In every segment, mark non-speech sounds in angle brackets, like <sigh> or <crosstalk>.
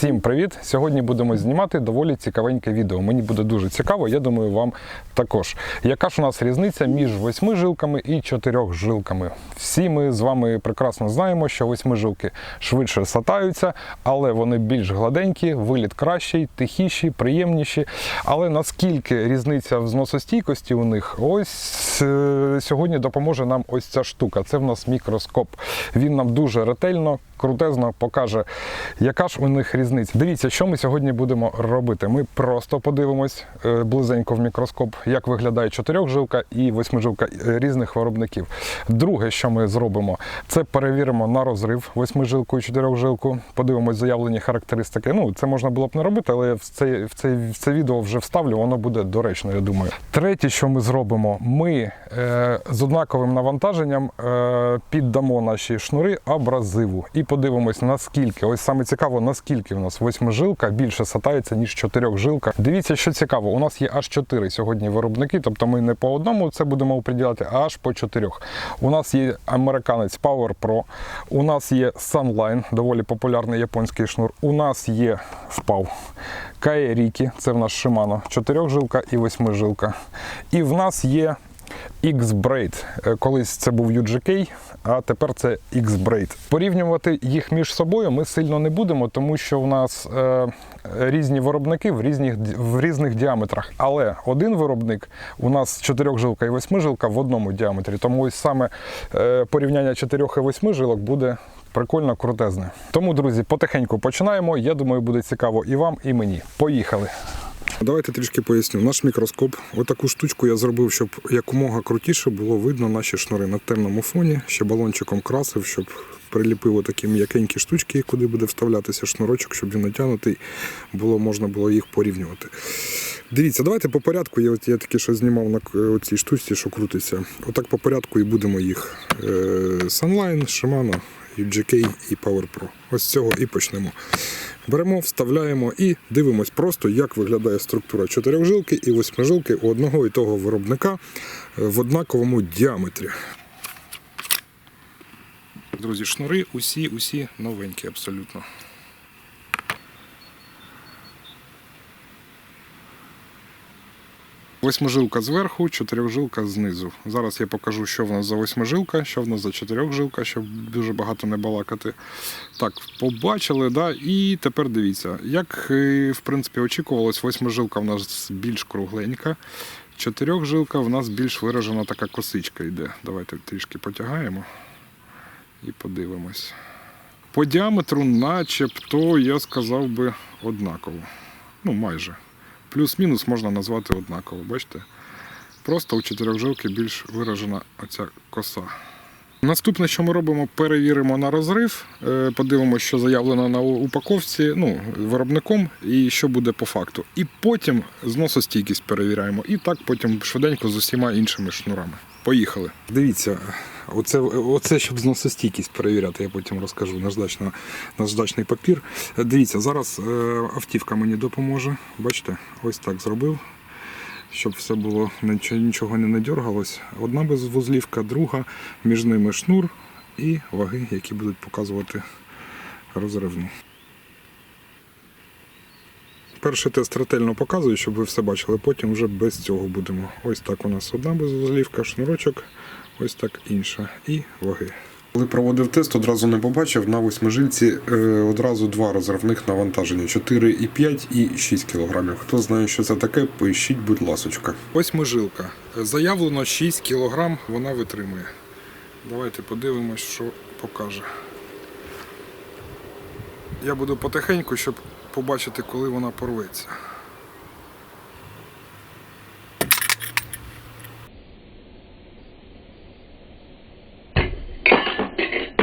Всім привіт! Сьогодні будемо знімати доволі цікавеньке відео. Мені буде дуже цікаво, я думаю, вам також. Яка ж у нас різниця між восьми жилками і чотирьох жилками? Всі ми з вами прекрасно знаємо, що восьми жилки швидше сатаються, але вони більш гладенькі, виліт кращий, тихіші, приємніші. Але наскільки різниця в зносостійкості у них, ось е, сьогодні допоможе нам ось ця штука. Це в нас мікроскоп. Він нам дуже ретельно, крутезно покаже, яка ж у них різниця. Дивіться, що ми сьогодні будемо робити. Ми просто подивимось е, близенько в мікроскоп, як виглядає чотирьохжилка і восьмижилка е, різних виробників. Друге, що ми зробимо, це перевіримо на розрив восьмижилку і чотирьохжилку, подивимось заявлені характеристики. Ну, це можна було б не робити, але в це, в це, в це відео вже вставлю, воно буде доречно, я думаю. Третє, що ми зробимо, ми е, з однаковим навантаженням е, піддамо наші шнури абразиву і подивимось, наскільки, ось саме цікаво, наскільки в нас восьмижилка більше сатається, ніж чотирьохжилка. Дивіться, що цікаво, у нас є аж чотири сьогодні виробники, тобто ми не по одному це будемо оприділяти, а аж по чотирьох. У нас є американець Power Pro, у нас є Sunline, доволі популярний японський шнур. У нас є впав Каерікі, це в нас Shimano, чотирьохжилка і восьмижилка. І в нас є X-Braid. Е, Колись це був UGK, а тепер це X-Braid. Порівнювати їх між собою ми сильно не будемо, тому що в нас е, різні виробники в різних, в різних діаметрах. Але один виробник у нас чотирьохжилка і восьмижилка в одному діаметрі. Тому ось саме е, порівняння чотирьох і восьми жилок буде прикольно крутезне. Тому, друзі, потихеньку починаємо. Я думаю, буде цікаво і вам, і мені. Поїхали! Давайте трішки поясню. Наш мікроскоп, отаку штучку я зробив, щоб якомога крутіше було видно наші шнури на темному фоні. Ще балончиком красив, щоб приліпив такі м'якенькі штучки, куди буде вставлятися шнурочок, щоб він натягнутий, було можна було їх порівнювати. Дивіться, давайте по порядку. Я, от, я таки що знімав на к- цій штучці, що крутиться. Отак по порядку і будемо їх. Е, Sunline, Shimano, UGK і Power Pro. Ось з цього і почнемо. Беремо, вставляємо і дивимось просто, як виглядає структура чотирьохжилки і восьмижилки у одного і того виробника е, в однаковому діаметрі. Друзі, шнури усі, усі новенькі абсолютно. Восьмижилка зверху, чотирьохжилка знизу. Зараз я покажу, що в нас за восьмижилка, що в нас за чотирьохжилка, щоб дуже багато не балакати. Так, побачили, да? і тепер дивіться. Як е, в принципі очікувалось, восьмижилка в нас більш кругленька, чотирьохжилка в нас більш виражена така косичка йде. Давайте трішки потягаємо і подивимось. По діаметру, начебто, я сказав би однаково. Ну, майже. Плюс-мінус можна назвати однаково, бачите? Просто у чотирьохжилки більш виражена оця коса. Наступне, що ми робимо, перевіримо на розрив, е, подивимося, що заявлено на упаковці ну, виробником і що буде по факту. І потім зносостійкість перевіряємо. І так потім швиденько з усіма іншими шнурами. Поїхали. Дивіться, оце, оце щоб зносостійкість перевіряти, я потім розкажу наждачна, наждачний папір. Дивіться, зараз е, автівка мені допоможе. Бачите, ось так зробив щоб все було нічого не надергалось. Одна безвузлівка, друга, між ними шнур і ваги, які будуть показувати розривну. Перший тест ретельно показую, щоб ви все бачили, потім вже без цього будемо. Ось так у нас одна безвузлівка, шнурочок, ось так інша і ваги. Коли проводив тест, одразу не побачив на восьмижильці е, одразу два розривних навантаження 4,5 і 6 кг. Хто знає, що це таке, поїщіть, будь ласочка. Восьмижилка. Заявлено 6 кг вона витримує. Давайте подивимось, що покаже. Я буду потихеньку, щоб побачити, коли вона порветься.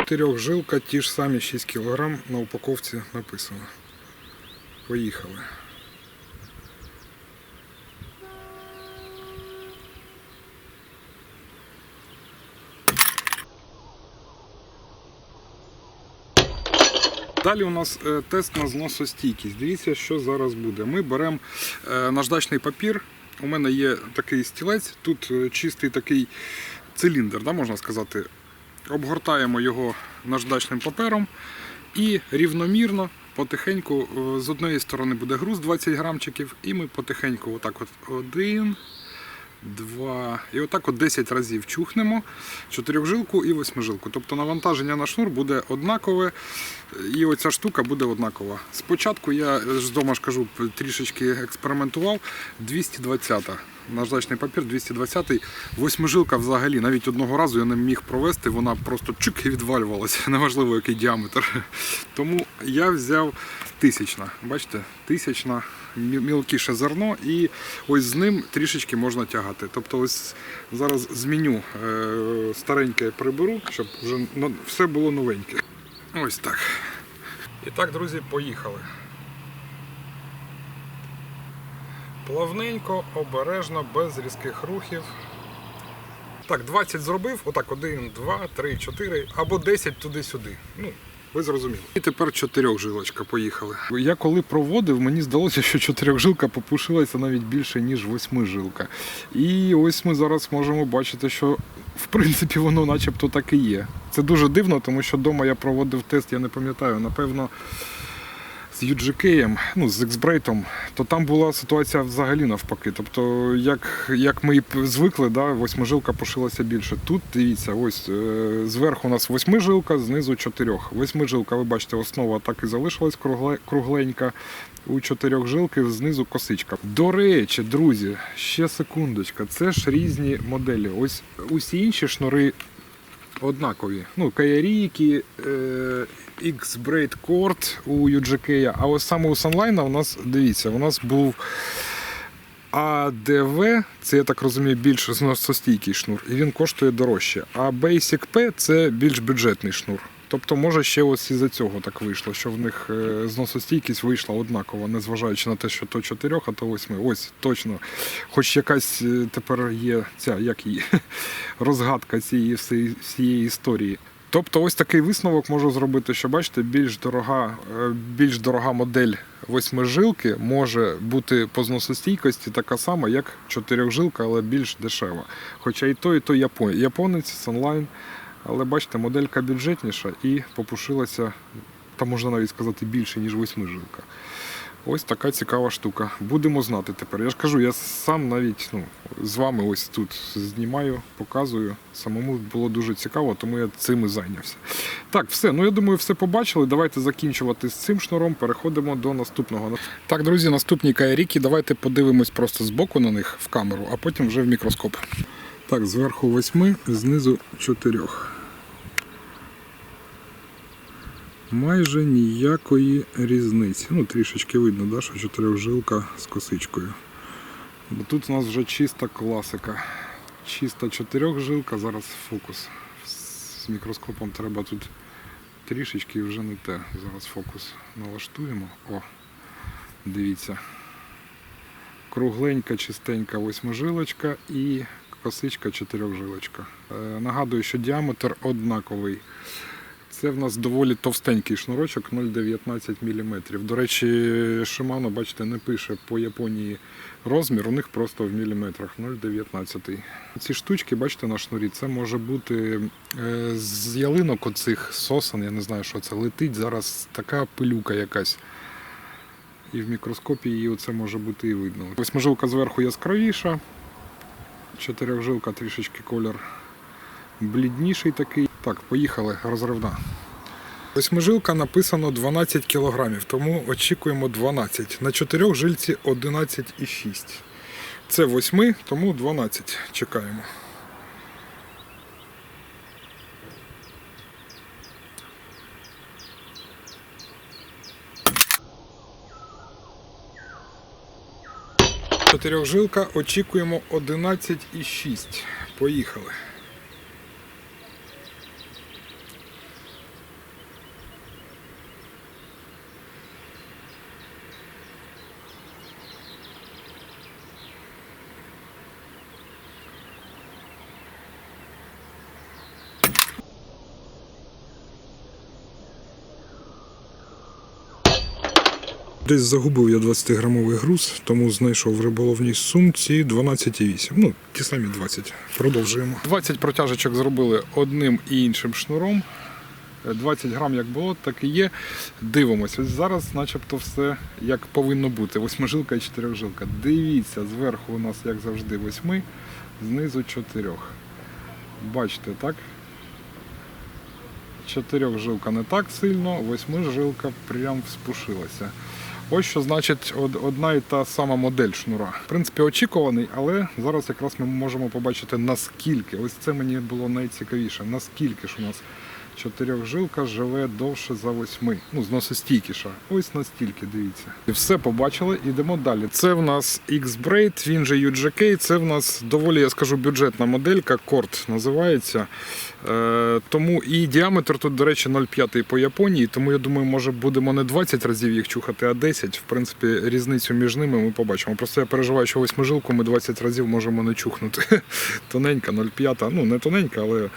Чотирьохжилка, ті ж самі 6 кг на упаковці написано. Поїхали. Далі у нас е, тест на зносостійкість. Дивіться, що зараз буде. Ми беремо е, наждачний папір. У мене є такий стілець, тут е, чистий такий циліндр, да, можна сказати. Обгортаємо його наждачним папером і рівномірно потихеньку е, з однієї сторони буде груз 20 грамчиків, і ми потихеньку отак от один, два, і отак от 10 разів чухнемо чотирьохжилку і восьмижилку. Тобто навантаження на шнур буде однакове, і оця штука буде однакова. Спочатку я ж вдома ж кажу, трішечки експериментував. 220 наждачний папір 220-й. восьмижилка взагалі. Навіть одного разу я не міг провести, вона просто чик і відвалювалася, <laughs> неважливо який діаметр. Тому я взяв тисячна. Бачите, тисячна, мілкіше зерно, і ось з ним трішечки можна тягати. Тобто, ось зараз зміню е, стареньке приберу, щоб вже ну, все було новеньке. Ось так. І так, друзі, поїхали. Плавненько, обережно, без різких рухів. Так, 20 зробив, отак, 1, 2, 3, 4 або 10 туди-сюди. Ну, ви зрозуміли. І тепер чотирьохжилочка, поїхали. Я коли проводив, мені здалося, що чотирьохжилка попушилася навіть більше, ніж восьмижилка. І ось ми зараз можемо бачити, що в принципі воно начебто так і є. Це дуже дивно, тому що вдома я проводив тест, я не пам'ятаю, напевно з UGK, ну, з X-Brate, то там була ситуація взагалі навпаки. Тобто, як, як ми звикли, да, восьмижилка пошилася більше. Тут дивіться, ось е, зверху у нас восьмижилка, знизу чотирьох. Восьмижилка, ви бачите, основа так і залишилась кругле- кругленька. У чотирьох жилки знизу косичка. До речі, друзі, ще секундочка. Це ж різні моделі. Ось усі інші шнури однакові. Ну, Каярійки, е, X-Braid Cord у UGK, а ось саме у Sunline у нас, дивіться, у нас був ADV, це я так розумію, більш зносостійкий шнур, і він коштує дорожче. А Basic P це більш бюджетний шнур. Тобто, може, ще ось із-за цього так вийшло, що в них е, зносостійкість вийшла однакова, незважаючи на те, що то 4, а то 8. Ось точно. Хоч якась е, тепер є ця, як її, <laughs> розгадка цієї всієї, історії. Тобто, ось такий висновок можу зробити, що бачите, більш дорога, е, більш дорога модель восьмижилки може бути по зносостійкості така сама, як чотирьохжилка, але більш дешева. Хоча і то, і то япон... японець, Sunline. Але бачите, моделька бюджетніша і попушилася, та можна навіть сказати, більше, ніж восьмижилка. Ось така цікава штука. Будемо знати тепер. Я ж кажу, я сам навіть ну, з вами ось тут знімаю, показую. Самому було дуже цікаво, тому я цим і зайнявся. Так, все. Ну я думаю, все побачили. Давайте закінчувати з цим шнуром. Переходимо до наступного. Так, друзі, наступні каяріки. Давайте подивимось просто збоку на них в камеру, а потім вже в мікроскоп. Так, зверху восьми, знизу чотирьох. Майже ніякої різниці. Ну, трішечки видно, да, що чотирьохжилка з косичкою. Бо тут у нас вже чиста класика. Чиста чотирьохжилка, зараз фокус. З мікроскопом треба тут трішечки вже не те. Зараз фокус налаштуємо. О, дивіться. Кругленька, чистенька восьмижилочка і косичка чотирьохжилочка. Е, нагадую, що діаметр однаковий. Це в нас доволі товстенький шнурочок 0,19 мм. До речі, Shimano, бачите, не пише по Японії розмір, у них просто в міліметрах 0,19. Ці штучки, бачите, на шнурі, це може бути е, з ялинок оцих сосен, я не знаю, що це летить. Зараз така пилюка якась. І в мікроскопі її оце може бути і видно. Восьмижилка зверху яскравіша, чотирьохжилка трішечки колір блідніший такий. Так, поїхали, розривна. Восьмижилка написано 12 кг, тому очікуємо 12. На чотирьох жильці 11,6. Це восьми, тому 12 чекаємо. Чотирьохжилка очікуємо 11,6. Поїхали. Десь загубив я 20-грамовий груз, тому знайшов в риболовній сумці 12,8. Ну, ті самі 20. Продовжуємо. 20 протяжечок зробили одним і іншим шнуром. Е, 20 грам як було, так і є. Дивимося. Зараз начебто все як повинно бути. Восьмижилка і чотирьохжилка. Дивіться, зверху у нас, як завжди, восьми, знизу чотирьох. Бачите, так? Чотирьохжилка не так сильно, восьмижилка прям вспушилася. Ось що значить одна і та сама модель шнура. В принципі, очікуваний, але зараз якраз ми можемо побачити наскільки. Ось це мені було найцікавіше. Наскільки ж у нас чотирьохжилка живе довше за восьми. Ну, зносостійкіша. Ось настільки, дивіться. І все побачили, ідемо далі. Це в нас X-Braid, він же UGK. Це в нас доволі, я скажу, бюджетна моделька, корт називається. Е, тому і діаметр тут, до речі, 0,5 по Японії. Тому я думаю, може будемо не 20 разів їх чухати, а 10. В принципі, різницю між ними ми побачимо. Просто я переживаю, що восьмижилку ми 20 разів можемо не чухнути. <laughs> Тоненька, 0,5. Ну, не тоненька, але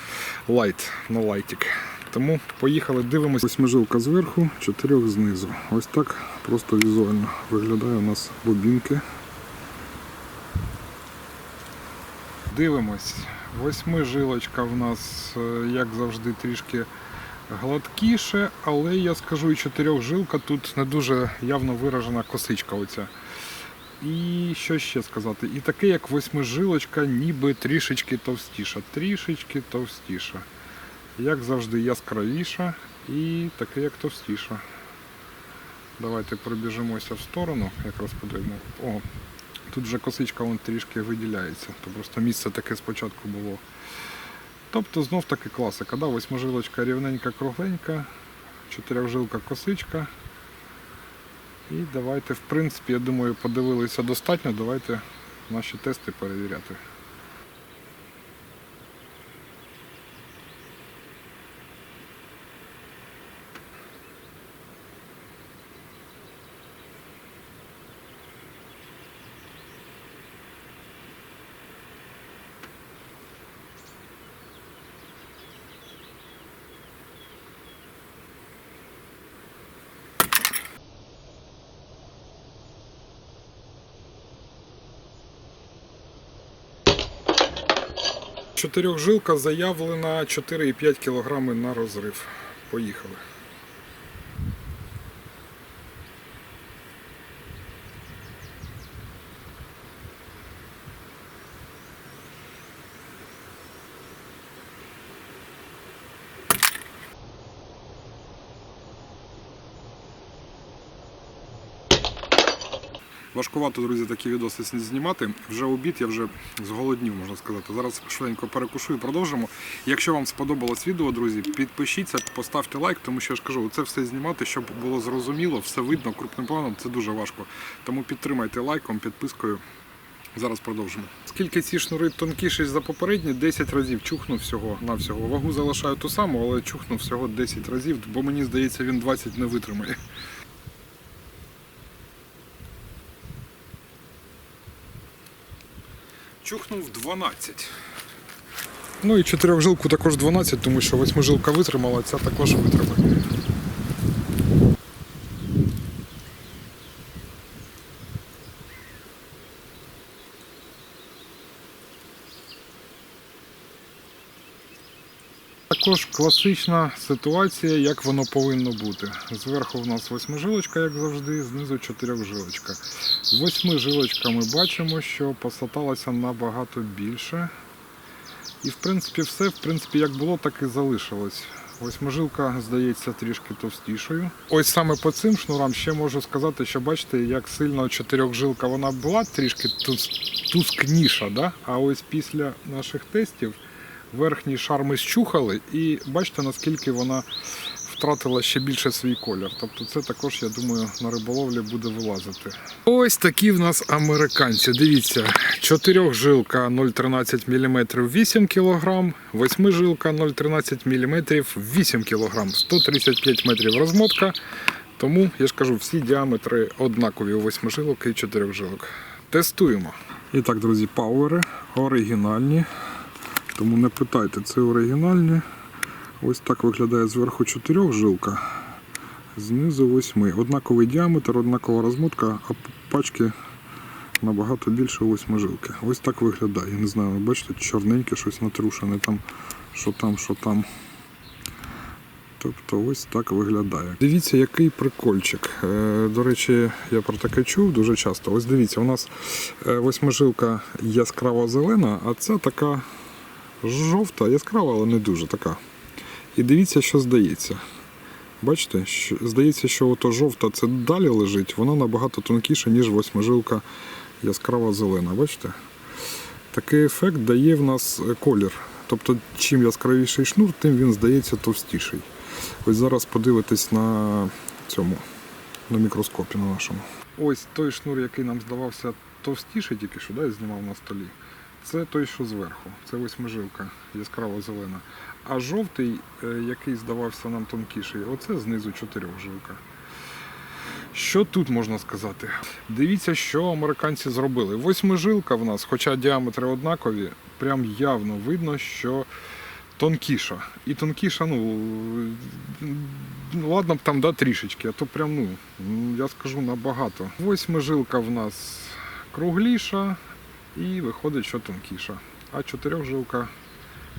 лайт на лайтик. Тому поїхали, дивимося. Восьмижилка зверху, чотирьох знизу. Ось так просто візуально виглядає у нас бобінки. Дивимось. Восьмижилочка в нас, е, як завжди, трішки гладкіше, але я скажу, і чотирьохжилка тут не дуже явно виражена косичка оця. І що ще сказати? І таке, як восьмижилочка, ніби трішечки товстіша. Трішечки товстіша. Як завжди, яскравіша і таке, як товстіша. Давайте пробіжимося в сторону, якраз подивимо. О, тут вже косичка вон трішки виділяється. То просто місце таке спочатку було. Тобто знов таки класика. Да? Восьмижилочка рівненька, кругленька, чотирьохжилка косичка. І давайте, в принципі, я думаю, подивилися достатньо. Давайте наші тести перевіряти. Чотирьохжилка заявлена 4,5 кг на розрив. Поїхали. Важкувато, друзі, такі відоси знімати. Вже обід, я вже зголоднів, можна сказати. Зараз швиденько перекушу і продовжимо. Якщо вам сподобалось відео, друзі, підпишіться, поставте лайк, тому що я ж кажу, це все знімати, щоб було зрозуміло, все видно крупним планом, це дуже важко. Тому підтримайте лайком, підпискою. Зараз продовжимо. Скільки ці шнури тонкіші за попередні, 10 разів чухну всього на всього. Вагу залишаю ту саму, але чухну всього 10 разів, бо мені здається, він 20 не витримає. Чухнув 12. Ну і чотирьохжилку також 12, тому що восьмижилка витримала, ця також витримає. Також класична ситуація, як воно повинно бути. Зверху в нас восьмижилочка, як завжди, знизу чотирьохжилочка. Восьмижилочка ми бачимо, що посаталася набагато більше. І в принципі все, в принципі, як було, так і залишилось. Восьмижилка здається трішки товстішою. Ось саме по цим шнурам ще можу сказати, що бачите, як сильно чотирьохжилка вона була трішки тускніша. Да? А ось після наших тестів верхній шар ми щухали, і бачите, наскільки вона втратила ще більше свій колір. Тобто це також, я думаю, на риболовлі буде вилазити. Ось такі в нас американці. Дивіться, чотирьохжилка 0,13 мм 8 кг, восьмижилка 0,13 мм 8 кг, 135 метрів розмотка. Тому я ж кажу, всі діаметри однакові у восьмижилок і чотирьохжилок. Тестуємо. І так, друзі, пауери оригінальні. Тому не питайте, це оригінальні. Ось так виглядає зверху чотирьох жилка, знизу восьми. Однаковий діаметр, однакова розмотка, а пачки набагато більше восьмижилки. Ось так виглядає. Я не знаю, ви бачите, чорненьке щось натрушене там, що там, що там. Тобто ось так виглядає. Дивіться, який прикольчик. Е, До речі, я про таке чув дуже часто. Ось дивіться, у нас е, восьмижилка яскраво зелена, а ця така жовта, яскрава, але не дуже така. І дивіться, що здається. Бачите, що, здається, що ото жовта це далі лежить, вона набагато тонкіша, ніж восьмижилка яскраво зелена. Бачите? Такий ефект дає в нас е, колір. Тобто, чим яскравіший шнур, тим він здається товстіший. Ось зараз подивитесь на цьому, на мікроскопі на нашому. Ось той шнур, який нам здавався товстіший, тільки що да, знімав на столі. Це той, що зверху. Це восьмижилка, яскраво зелена. А жовтий, е, який здавався нам тонкіший, оце знизу чотирьохжилка. Що тут можна сказати? Дивіться, що американці зробили. Восьмижилка в нас, хоча діаметри однакові, прям явно видно, що тонкіша. І тонкіша, ну, ладно б там да, трішечки, а то прям, ну, я скажу набагато. Восьмижилка в нас кругліша і виходить, що тонкіша. А чотирьохжилка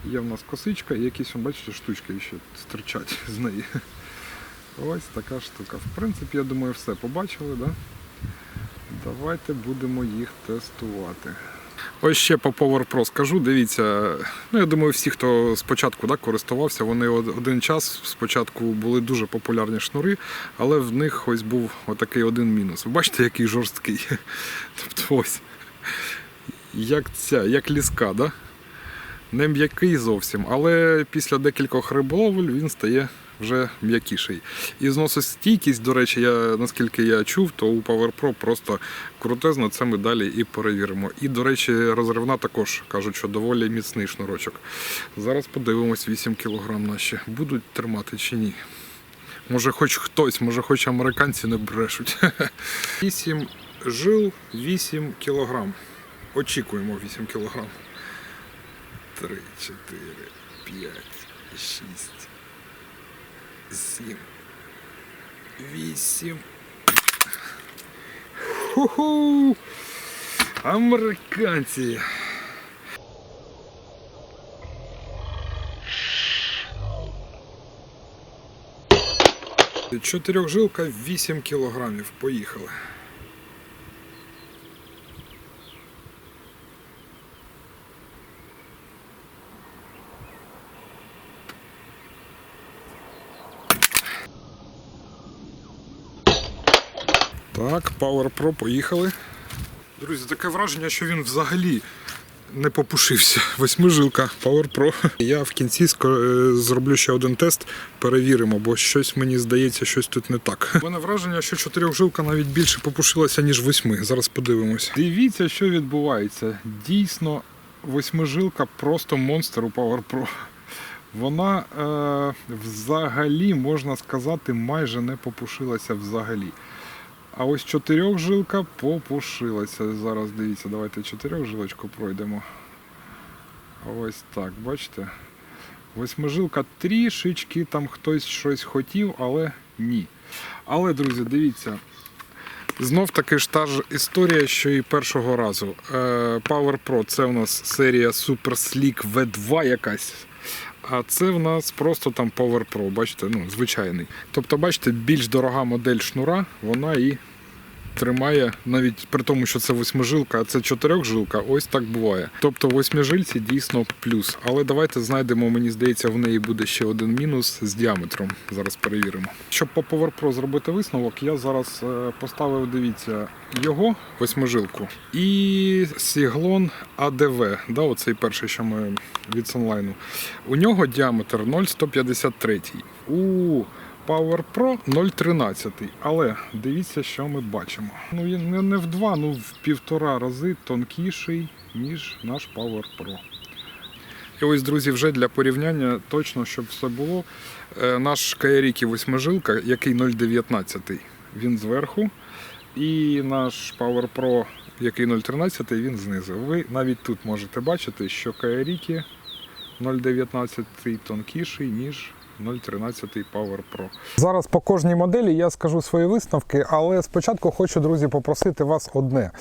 є в нас косичка і якісь, бачите, штучки ще стирчать з неї. Ось така штука. В принципі, я думаю, все побачили, да? Давайте будемо їх тестувати. Ось ще по Power Pro скажу. Дивіться, ну я думаю, всі, хто спочатку да, користувався, вони один час спочатку були дуже популярні шнури, але в них ось був отакий один мінус. Ви бачите, який жорсткий. <laughs> Тобто ось як ця, як ліска, да? не м'який зовсім, але після декількох риболовель він стає вже м'якіший. І зносостійкість, до речі, я, наскільки я чув, то у Power Pro просто крутезно, це ми далі і перевіримо. І, до речі, розривна також кажуть, що доволі міцний шнурочок. Зараз подивимось 8 кг наші. Будуть тримати чи ні. Може, хоч хтось, може, хоч американці не брешуть. <laughs> 8 жил, 8 кілограм. Очікуємо 8 кілограм. 3, 4, 5, 6, 7, 8. Ху-ху! Американці! Чотирьохжилка 8 кілограмів. Поїхали. Так, Power Pro, поїхали. Друзі, таке враження, що він взагалі не попушився. Восьмижилка Power Pro. Я в кінці е, зроблю ще один тест, перевіримо, бо щось мені здається, щось тут не так. У мене враження, що чотирьохжилка навіть більше попушилася, ніж восьми. Зараз подивимось. Дивіться, що відбувається. Дійсно, восьмижилка просто монстр у Power Pro. Вона е, взагалі, можна сказати, майже не попушилася взагалі. А ось чотирьохжилка попушилася. Зараз дивіться, давайте чотирьохжилочку пройдемо. Ось так, бачите? Восьмижилка трішечки, там хтось щось хотів, але ні. Але, друзі, дивіться. Знов таки ж та ж історія, що і першого разу. Е, Power Pro це у нас серія Super Slick V2 якась. А це в нас просто там Power Pro, бачите, ну, звичайний. Тобто, бачите, більш дорога модель шнура, вона і тримає, навіть при тому, що це восьмижилка, а це чотирьохжилка, ось так буває. Тобто восьмижильці дійсно плюс. Але давайте знайдемо, мені здається, в неї буде ще один мінус з діаметром. Зараз перевіримо. Щоб по Power Pro зробити висновок, я зараз е, поставив, дивіться, його восьмижилку і сіглон АДВ, да, оцей перший, що ми від Sunline. У нього діаметр 0,153. У Power Pro 0,13. Але дивіться, що ми бачимо. Ну він не, в два, ну в півтора рази тонкіший, ніж наш Power Pro. І ось, друзі, вже для порівняння точно, щоб все було. е, Наш Каярікі восьмижилка, який 0,19, він зверху. І наш Power Pro, який 0,13, він знизу. Ви навіть тут можете бачити, що Каярікі 0,19 тонкіший, ніж 013 Power Pro. Зараз по кожній моделі я скажу свої висновки, але спочатку хочу, друзі, попросити вас одне.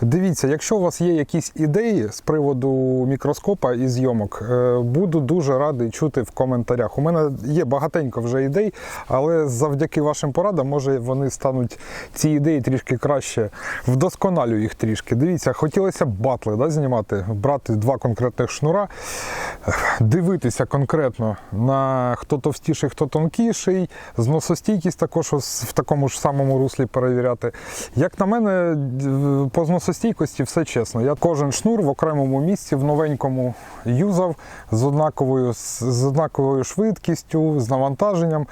Дивіться, якщо у вас є якісь ідеї з приводу мікроскопа і зйомок, е, буду дуже радий чути в коментарях. У мене є багатенько вже ідей, але завдяки вашим порадам, може, вони стануть ці ідеї трішки краще, вдосконалю їх трішки. Дивіться, хотілося б батли да, знімати, брати два конкретних шнура, дивитися конкретно на хто товстіший, хто тонкіший, зносостійкість також в такому ж самому руслі перевіряти. Як на мене, по зносостійкості все чесно. Я кожен шнур в окремому місці в новенькому юзав з однаковою, з однаковою швидкістю, з навантаженням.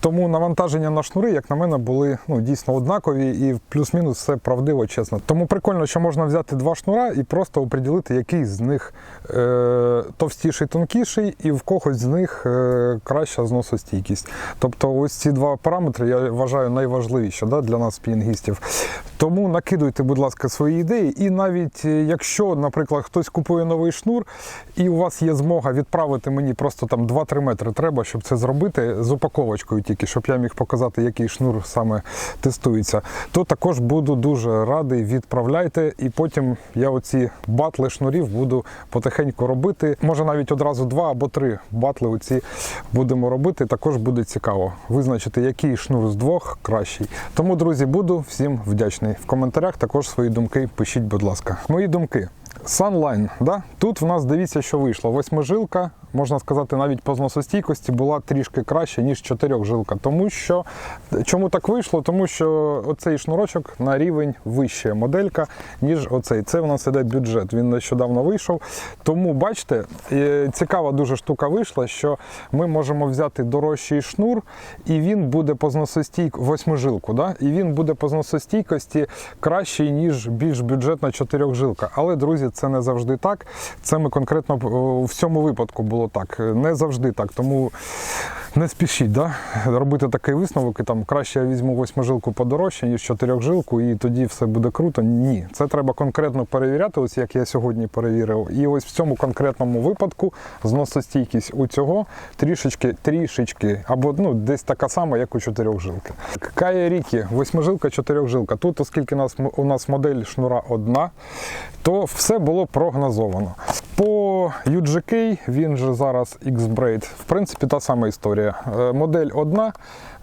Тому навантаження на шнури, як на мене, були ну, дійсно однакові і плюс-мінус все правдиво, чесно. Тому прикольно, що можна взяти два шнура і просто оприділити, який з них е, товстіший, тонкіший, і в когось з них е, краща зносостійкість. Тобто, ось ці два параметри я вважаю найважливіші да, для нас, спінгістів. Тому накидуйте, будь ласка, свої ідеї. І навіть е, якщо, наприклад, хтось купує новий шнур, і у вас є змога відправити мені просто там 2-3 метри треба, щоб це зробити з упаковочкою тільки, щоб я міг показати, який шнур саме тестується, то також буду дуже радий. Відправляйте, і потім я оці батли шнурів буду потихеньку робити. Може навіть одразу два або три батли оці будемо робити. Також буде цікаво визначити, який шнур з двох кращий. Тому, друзі, буду всім вдячний. В коментарях також свої думки пишіть, будь ласка. Мої думки. Sunline, да? тут в нас дивіться, що вийшло. Восьмижилка, можна сказати, навіть по зносостійкості була трішки краще, ніж чотирьохжилка. Тому що чому так вийшло? Тому що оцей шнурочок на рівень вище моделька, ніж оцей. Це в нас іде бюджет. Він нещодавно вийшов. Тому бачите, е, цікава дуже штука вийшла, що ми можемо взяти дорожчий шнур, і він буде по зносостійк... восьмижилку, да? і він буде по зносостійкості кращий, ніж більш бюджетна чотирьохжилка. Але, друзі, це не завжди так. Це ми конкретно о, в цьому випадку було так. Не завжди так. Тому не спішіть да? робити такий висновок, і там краще я візьму восьмижилку подорожче, ніж чотирьохжилку, і тоді все буде круто. Ні, це треба конкретно перевіряти, ось як я сьогодні перевірив. І ось в цьому конкретному випадку зносостійкість у цього трішечки, трішечки, або ну, десь така сама, як у чотирьохжилки. Кая Рікі, восьмижилка, чотирьохжилка. Тут, оскільки у нас модель шнура одна, то все було прогнозовано. По UGK, він же зараз X-Braid, в принципі, та сама історія. Е, Модель одна,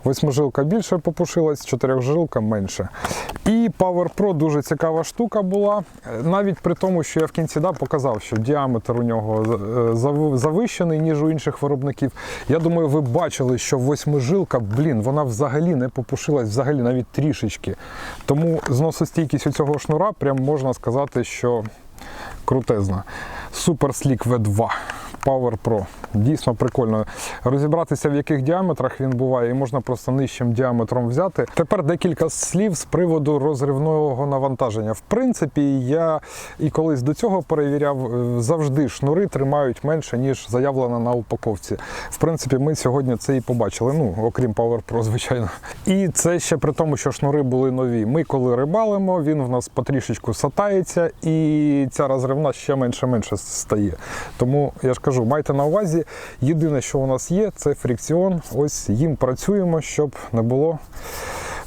восьмижилка більше попушилась, чотирьохжилка менше. І Power Pro дуже цікава штука була. Е, Навіть при тому, що я в кінці да, показав, що діаметр у нього е, завищений, ніж у інших виробників. Я думаю, ви бачили, що восьмижилка, блін, вона взагалі не попушилась, взагалі навіть трішечки. Тому зносостійкість у цього шнура, прям можна сказати, що крутезна. Super Slick V2 Power Pro. Дійсно прикольно. Розібратися, в яких діаметрах він буває, і можна просто нижчим діаметром взяти. Тепер декілька слів з приводу розривного навантаження. В принципі, я і колись до цього перевіряв, е, завжди шнури тримають менше, ніж заявлено на упаковці. В принципі, ми сьогодні це і побачили. Ну, окрім Power Pro, звичайно. І це ще при тому, що шнури були нові. Ми коли рибалимо, він в нас потрішечку сатається, і ця розривна ще менше-менше стає. Тому я ж кажу, майте на увазі, єдине, що у нас є, це фрикціон. Ось їм працюємо, щоб не було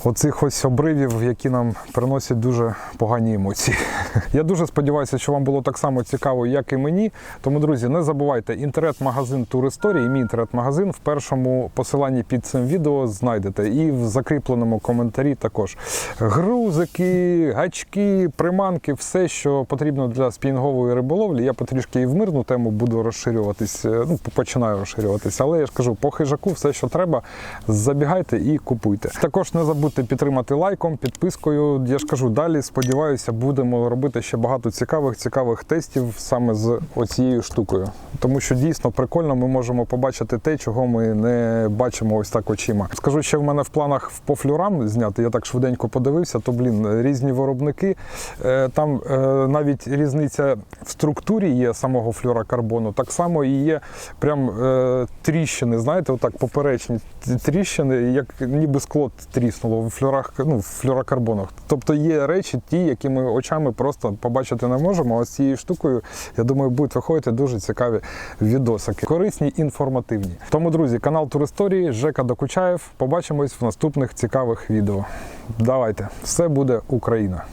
оцих ось обривів, які нам приносять дуже погані емоції. <laughs> Я дуже сподіваюся, що вам було так само цікаво, як і мені. Тому, друзі, не забувайте, інтернет-магазин Туристорії, мій інтернет-магазин в першому посиланні під цим відео знайдете. І в закріпленому коментарі також грузики, гачки, приманки, все, що потрібно для спінгової риболовлі. Я потрішки і в мирну тему буду розширюватись, е, ну, починаю розширюватись, але я ж кажу, по хижаку все, що треба, забігайте і купуйте. Також не забудьте підтримати лайком, підпискою. Я ж кажу, далі сподіваюся, будемо робити ще багато цікавих, цікавих тестів саме з оцією штукою. Тому що дійсно прикольно ми можемо побачити те, чого ми не бачимо ось так очима. Скажу, ще в мене в планах по флюрам зняти. Я так швиденько подивився, то блін, різні виробники. Е, Там е, навіть різниця в структурі є самого флюрокарбону, так само і є прям е, тріщини, знаєте, отак поперечні тріщини, як ніби скло тріснуло в флюрах, ну, в флюрокарбонах. Тобто є речі, ті, які ми очами просто побачити не можемо. Ось цією штукою, я думаю, будуть виходити дуже цікаві відосики. Корисні, інформативні. Тому, друзі, канал Туристорії, Жека Докучаєв. Побачимось в наступних цікавих відео. Давайте, все буде Україна.